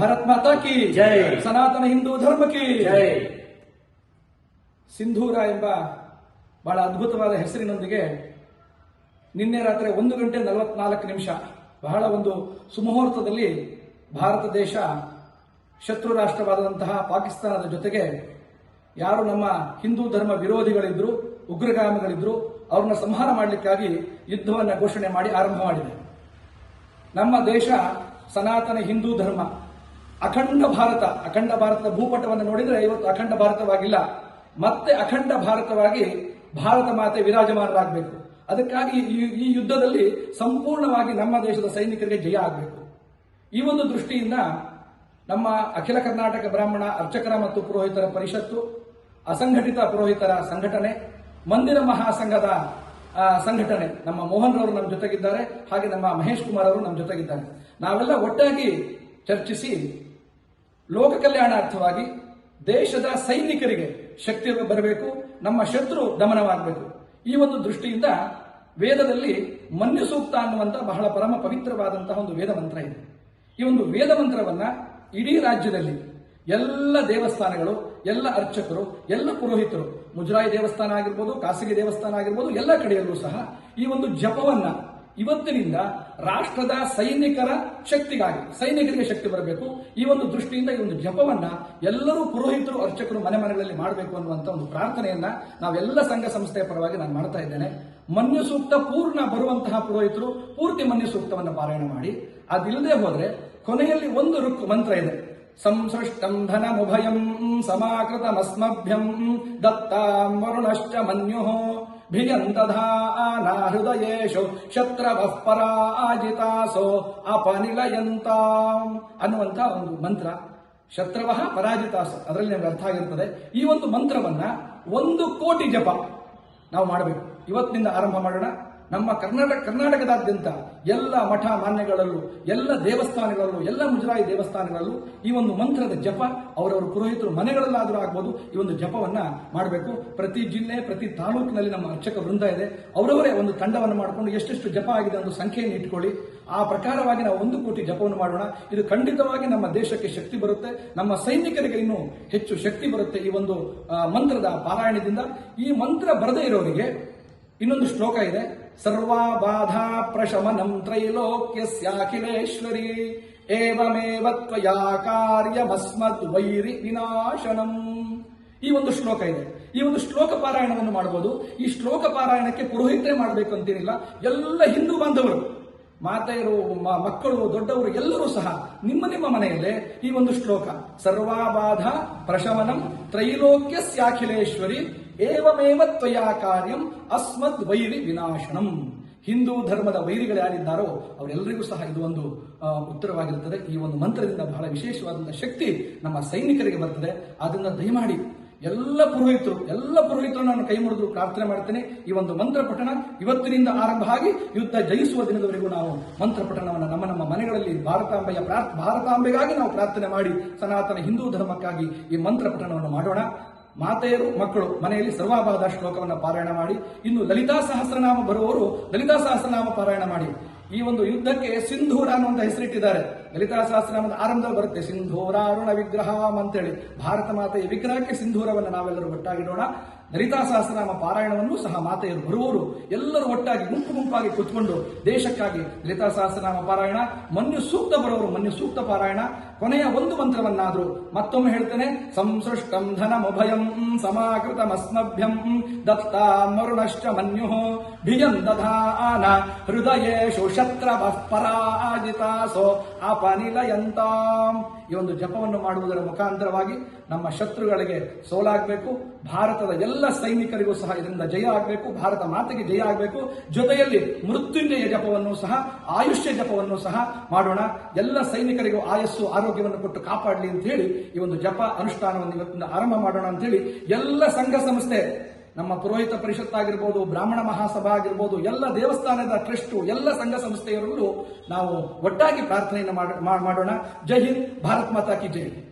ಭಾರತ್ ಮಾತಾ ಕಿ ಜೈ. ಸನಾತನ ಹಿಂದೂ ಧರ್ಮ ಕಿ ಜೈ. ಸಿಂಧೂರ ಎಂಬ ಬಹಳ ಅದ್ಭುತವಾದ ಹೆಸರಿನೊಂದಿಗೆ ನಿನ್ನೆ ರಾತ್ರಿ ಒಂದು ಗಂಟೆ ನಲವತ್ನಾಲ್ಕು ನಿಮಿಷ ಬಹಳ ಒಂದು ಸುಮುಹೂರ್ತದಲ್ಲಿ ಭಾರತ ದೇಶ ಶತ್ರು ರಾಷ್ಟ್ರವಾದಂತಹ ಪಾಕಿಸ್ತಾನದ ಜೊತೆಗೆ ಯಾರು ನಮ್ಮ ಹಿಂದೂ ಧರ್ಮ ವಿರೋಧಿಗಳಿದ್ರು ಉಗ್ರಗಾಮಿಗಳಿದ್ರು ಅವ್ರನ್ನ ಸಂಹಾರ ಮಾಡಲಿಕ್ಕಾಗಿ ಯುದ್ಧವನ್ನು ಘೋಷಣೆ ಮಾಡಿ ಆರಂಭ ಮಾಡಿದೆ. ನಮ್ಮ ದೇಶ ಸನಾತನ ಹಿಂದೂ ಧರ್ಮ. ಅಖಂಡ ಭಾರತ, ಅಖಂಡ ಭಾರತದ ಭೂಪಟವನ್ನು ನೋಡಿದರೆ ಇವತ್ತು ಅಖಂಡ ಭಾರತವಾಗಿಲ್ಲ. ಮತ್ತೆ ಅಖಂಡ ಭಾರತವಾಗಿ ಭಾರತ ಮಾತೆ ವಿರಾಜಮಾನರಾಗಬೇಕು. ಅದಕ್ಕಾಗಿ ಈ- ಯುದ್ಧದಲ್ಲಿ ಸಂಪೂರ್ಣವಾಗಿ ನಮ್ಮ ದೇಶದ ಸೈನಿಕರಿಗೆ ಜಯ ಆಗಬೇಕು. ಈ ಒಂದು ದೃಷ್ಟಿಯಿಂದ ನಮ್ಮ ಅಖಿಲ ಕರ್ನಾಟಕ ಬ್ರಾಹ್ಮಣ ಅರ್ಚಕರ ಮತ್ತು ಪುರೋಹಿತರ ಪರಿಷತ್ತು, ಅಸಂಘಟಿತ ಪುರೋಹಿತರ ಸಂಘಟನೆ, ಮಂದಿರ ಮಹಾಸಂಘದ ಸಂಘಟನೆ, ನಮ್ಮ ಮೋಹನ್ ರವರು ನಮ್ಮ ಜೊತೆಗಿದ್ದಾರೆ, ಹಾಗೆ ನಮ್ಮ ಮಹೇಶ್ ಕುಮಾರ್ ಅವರು ನಮ್ಮ ಜೊತೆಗಿದ್ದಾರೆ. ನಾವೆಲ್ಲ ಒಟ್ಟಾಗಿ ಚರ್ಚಿಸಿ ಲೋಕ ಕಲ್ಯಾಣಾರ್ಥವಾಗಿ ದೇಶದ ಸೈನಿಕರಿಗೆ ಶಕ್ತಿ ಬರಬೇಕು, ನಮ್ಮ ಶತ್ರು ದಮನವಾಗಬೇಕು. ಈ ಒಂದು ದೃಷ್ಟಿಯಿಂದ ವೇದದಲ್ಲಿ ಮನ್ಯು ಸೂಕ್ತ ಅನ್ನುವಂಥ ಬಹಳ ಪರಮ ಪವಿತ್ರವಾದಂತಹ ಒಂದು ವೇದ ಮಂತ್ರ ಇದೆ. ಈ ಒಂದು ವೇದ ಮಂತ್ರವನ್ನ ಇಡೀ ರಾಜ್ಯದಲ್ಲಿ ಎಲ್ಲ ದೇವಸ್ಥಾನಗಳು, ಎಲ್ಲ ಅರ್ಚಕರು, ಎಲ್ಲ ಪುರೋಹಿತರು, ಮುಜರಾಯಿ ದೇವಸ್ಥಾನ ಆಗಿರ್ಬೋದು, ಖಾಸಗಿ ದೇವಸ್ಥಾನ ಆಗಿರ್ಬೋದು, ಎಲ್ಲ ಕಡೆಯಲ್ಲೂ ಸಹ ಈ ಒಂದು ಜಪವನ್ನ ಇವತ್ತಿನಿಂದ ರಾಷ್ಟ್ರದ ಸೈನಿಕರ ಶಕ್ತಿಗಾಗಿ, ಸೈನಿಕರಿಗೆ ಶಕ್ತಿ ಬರಬೇಕು. ಈ ಒಂದು ದೃಷ್ಟಿಯಿಂದ ಈ ಒಂದು ಜಪವನ್ನ ಎಲ್ಲರೂ ಪುರೋಹಿತರು, ಅರ್ಚಕರು ಮನೆ ಮನೆಗಳಲ್ಲಿ ಮಾಡಬೇಕು ಅನ್ನುವಂತ ಒಂದು ಪ್ರಾರ್ಥನೆಯನ್ನ ನಾವೆಲ್ಲ ಸಂಘ ಸಂಸ್ಥೆಯ ಪರವಾಗಿ ನಾನು ಮಾಡ್ತಾ ಇದ್ದೇನೆ. ಮನ್ಯು ಸೂಕ್ತ ಪೂರ್ಣ ಬರುವಂತಹ ಪುರೋಹಿತರು ಪೂರ್ತಿ ಮನ್ಯು ಸೂಕ್ತವನ್ನು ಪಾರಾಯಣ ಮಾಡಿ. ಅದಿಲ್ಲದೆ ಹೋದ್ರೆ ಕೊನೆಯಲ್ಲಿ ಒಂದು ರುಕ್ ಮಂತ್ರ ಇದೆ. ಸಂಸೃಷ್ಟಂ ಧನಮುಭಯಂ ಸಮಾಕೃತಮಸ್ಮಭ್ಯಂ ದತ್ತಾಂ ವರುಣಶ್ಚ ಮನ್ಯುಃ. ಭಿಯಂದಧಾನ ಹೃದಯೇಶು ಶತ್ರವಃ ಪರಾಜಿತಾಸೋ ಅಪನಿಲಯಂತ ಅನ್ನುವಂಥ ಒಂದು ಮಂತ್ರ. ಶತ್ರವಃ ಪರಾಜಿತಾಸ. ಅದರಲ್ಲಿ ನಮ್ಗೆ ಅರ್ಥ ಆಗಿರ್ತದೆ. ಈ ಒಂದು ಮಂತ್ರವನ್ನ ಒಂದು ಕೋಟಿ ಜಪ ನಾವು ಮಾಡಬೇಕು. ಇವತ್ತಿನಿಂದ ಆರಂಭ ಮಾಡೋಣ. ನಮ್ಮ ಕರ್ನಾಟಕ, ಕರ್ನಾಟಕದಾದ್ಯಂತ ಎಲ್ಲ ಮಠ ಮಾನ್ಯಗಳಲ್ಲೂ, ಎಲ್ಲ ದೇವಸ್ಥಾನಗಳಲ್ಲೂ, ಎಲ್ಲ ಮುಜರಾಯಿ ದೇವಸ್ಥಾನಗಳಲ್ಲೂ ಈ ಒಂದು ಮಂತ್ರದ ಜಪ ಅವರವರ ಪುರೋಹಿತರು ಮನೆಗಳಲ್ಲಾದರೂ ಆಗ್ಬೋದು ಈ ಒಂದು ಜಪವನ್ನ ಮಾಡಬೇಕು. ಪ್ರತಿ ಜಿಲ್ಲೆ, ಪ್ರತಿ ತಾಲೂಕಿನಲ್ಲಿ ನಮ್ಮ ಅರ್ಚಕ ವೃಂದ ಇದೆ. ಅವರವರೇ ಒಂದು ತಂಡವನ್ನು ಮಾಡಿಕೊಂಡು ಎಷ್ಟೆಷ್ಟು ಜಪ ಆಗಿದೆ ಒಂದು ಸಂಖ್ಯೆಯನ್ನು ಇಟ್ಕೊಳ್ಳಿ. ಆ ಪ್ರಕಾರವಾಗಿ ನಾವು ಒಂದು ಕೋಟಿ ಜಪವನ್ನು ಮಾಡೋಣ. ಇದು ಖಂಡಿತವಾಗಿ ನಮ್ಮ ದೇಶಕ್ಕೆ ಶಕ್ತಿ ಬರುತ್ತೆ. ನಮ್ಮ ಸೈನಿಕರಿಗೆ ಇನ್ನೂ ಹೆಚ್ಚು ಶಕ್ತಿ ಬರುತ್ತೆ ಈ ಒಂದು ಮಂತ್ರದ ಪಾರಾಯಣದಿಂದ. ಈ ಮಂತ್ರ ಬರದೇ ಇರೋರಿಗೆ ಇನ್ನೊಂದು ಶ್ಲೋಕ ಇದೆ. ಸರ್ವಾಬಾಧಾ ಪ್ರಶಮನಂ ತ್ರೈಲೋಕ್ಯಸ್ಯಾಖಿಲೇಶ್ವರಿ ಏವಮೇವ ತ್ವಯಾ ಕಾರ್ಯಮಸ್ಮದ್ ವೈರಿ ವಿನಾಶನಂ. ಈ ಒಂದು ಶ್ಲೋಕ ಇದೆ. ಈ ಒಂದು ಶ್ಲೋಕ ಪಾರಾಯಣವನ್ನು ಮಾಡಬಹುದು ಈ ಶ್ಲೋಕ ಪಾರಾಯಣಕ್ಕೆ ಪುರೋಹಿತರೇ ಮಾಡಬೇಕು ಅಂತೇನಿಲ್ಲ. ಎಲ್ಲ ಹಿಂದೂ ಬಾಂಧವರು, ಮಾತೆಯರು ಮಕ್ಕಳು, ದೊಡ್ಡವರು ಎಲ್ಲರೂ ಸಹ ನಿಮ್ಮ ನಿಮ್ಮ ಮನೆಯಲ್ಲೇ ಈ ಒಂದು ಶ್ಲೋಕ. ಸರ್ವಾಬಾಧ ಪ್ರಶಮನಂ ತ್ರೈಲೋಕ್ಯಸ್ಯಾಖಿಲೇಶ್ವರಿ ಏವಮೇವ ತ್ವಯಾ ಕಾರ್ಯಂ ಅಸ್ಮದ್ ವೈರಿ ವಿನಾಶನಂ. ಹಿಂದೂ ಧರ್ಮದ ವೈರಿಗಳು ಯಾರಿದ್ದಾರೋ ಅವರೆಲ್ಲರಿಗೂ ಸಹ ಇದು ಒಂದು ಉತ್ತರವಾಗಿರುತ್ತದೆ. ಈ ಒಂದು ಮಂತ್ರದಿಂದ ಬಹಳ ವಿಶೇಷವಾದಂತಹ ಶಕ್ತಿ ನಮ್ಮ ಸೈನಿಕರಿಗೆ ಬರ್ತದೆ. ಅದನ್ನು ದಯಮಾಡಿ ಎಲ್ಲ ಪುರೋಹಿತರು ಎಲ್ಲ ಪುರೋಹಿತರು ನಾನು ಕೈ ಮುರಿದು ಪ್ರಾರ್ಥನೆ ಮಾಡ್ತೇನೆ. ಈ ಒಂದು ಮಂತ್ರ ಪಠಣ ಇವತ್ತಿನಿಂದ ಆರಂಭ ಆಗಿ ಯುದ್ಧ ಜಯಿಸುವ ದಿನದವರೆಗೂ ನಾವು ಮಂತ್ರ ಪಠಣವನ್ನು ನಮ್ಮ ನಮ್ಮ ಮನೆಗಳಲ್ಲಿ ಭಾರತಾಂಬೆಯ ಭಾರತಾಂಬೆಗಾಗಿ ನಾವು ಪ್ರಾರ್ಥನೆ ಮಾಡಿ ಸನಾತನ ಹಿಂದೂ ಧರ್ಮಕ್ಕಾಗಿ ಈ ಮಂತ್ರ ಪಠಣವನ್ನು ಮಾಡೋಣ. ಮಾತೆಯರು, ಮಕ್ಕಳು ಮನೆಯಲ್ಲಿ ಸರ್ವಾಭಾದ ಶ್ಲೋಕವನ್ನು ಪಾರಾಯಣ ಮಾಡಿ, ಇನ್ನು ಲಲಿತಾ ಸಹಸ್ರನಾಮ ಬರುವವರು ಲಲಿತಾ ಸಹಸ್ರನಾಮ ಪಾರಾಯಣ ಮಾಡಿ. ಈ ಒಂದು ಯುದ್ಧಕ್ಕೆ ಸಿಂಧೂರ ಅನ್ನುವಂತ ಹೆಸರಿಟ್ಟಿದ್ದಾರೆ. ಲಲಿತಾ ಸಹಸ್ರನಾಮದ ಆರಂಭದಲ್ಲಿ ಬರುತ್ತೆ, ಸಿಂಧೂರಾರುಣ ವಿಗ್ರಹ ಅಂತೇಳಿ. ಭಾರತ ಮಾತೆಯ ವಿಗ್ರಹಕ್ಕೆ ಸಿಂಧೂರವನ್ನು ನಾವೆಲ್ಲರೂ ಒಟ್ಟಾಗಿಡೋಣ ಲಲಿತಾ ಸಹಸ್ರನಾಮ ಪಾರಾಯಣವನ್ನು ಸಹ ಮಾತೆಯರು ಬರುವವರು ಎಲ್ಲರೂ ಒಟ್ಟಾಗಿ ಗುಂಪು ಗುಂಪಾಗಿ ಕೂತ್ಕೊಂಡು ದೇಶಕ್ಕಾಗಿ ಲಲಿತಾ ಸಹಸ್ರನಾಮ ಪಾರಾಯಣ, ಮನ್ಯು ಸೂಕ್ತ ಬರುವವರು ಮನ್ಯು ಸೂಕ್ತ ಪಾರಾಯಣ, ಕೊನೆಯ ಒಂದು ಮಂತ್ರವನ್ನಾದರೂ ಮತ್ತೊಮ್ಮೆ ಹೇಳ್ತೇನೆ. ಸಂಸೃಷ್ಟಂ ಧನಮುಭಯಂ ಸಮಾಕೃತಮಸ್ಮಭ್ಯಂ ದತ್ತಾಮರುಣಶ್ಚ ಮನ್ಯು. ಭಿಯಂ ದಧಾನ ಹೃದಯೇಶು ಶತ್ರವಃ ಪರಾಜಿತಾಸೋ ಅಪನಿಲಯಂತಾಂ ಈ ಒಂದು ಜಪವನ್ನು ಮಾಡುವುದರ ಮುಖಾಂತರವಾಗಿ ನಮ್ಮ ಶತ್ರುಗಳಿಗೆ ಸೋಲಾಗಬೇಕು, ಭಾರತದ ಎಲ್ಲ ಸೈನಿಕರಿಗೂ ಸಹ ಇದರಿಂದ ಜಯ ಆಗಬೇಕು, ಭಾರತ ಮಾತೆಗೆ ಜಯ ಆಗಬೇಕು. ಜೊತೆಯಲ್ಲಿ ಮೃತ್ಯುಂಜಯ ಜಪವನ್ನು ಸಹ, ಆಯುಷ್ಯ ಜಪವನ್ನು ಸಹ ಮಾಡೋಣ. ಎಲ್ಲ ಸೈನಿಕರಿಗೂ ಆಯಸ್ಸು, ಆರೋಗ್ಯವನ್ನು ಕೊಟ್ಟು ಕಾಪಾಡಲಿ ಅಂತ ಹೇಳಿ ಈ ಒಂದು ಜಪ ಅನುಷ್ಠಾನವನ್ನು ಇವತ್ತಿಂದ ಆರಂಭ ಮಾಡೋಣ ಅಂತ ಹೇಳಿ ಎಲ್ಲ ಸಂಘ ಸಂಸ್ಥೆ ನಮ್ಮ ಪುರೋಹಿತ ಪರಿಷತ್ ಆಗಿರ್ಬೋದು, ಬ್ರಾಹ್ಮಣ ಮಹಾಸಭಾ ಆಗಿರ್ಬೋದು, ಎಲ್ಲ ದೇವಸ್ಥಾನದ ಟ್ರಸ್ಟು, ಎಲ್ಲ ಸಂಘ ಸಂಸ್ಥೆಯರಲ್ಲೂ ನಾವು ಒಟ್ಟಾಗಿ ಪ್ರಾರ್ಥನೆಯನ್ನು ಮಾಡ- ಮಾಡೋಣ. ಜೈ ಹಿಂದ್, ಭಾರತ್ ಮಾತಾ ಕಿ ಜೈ.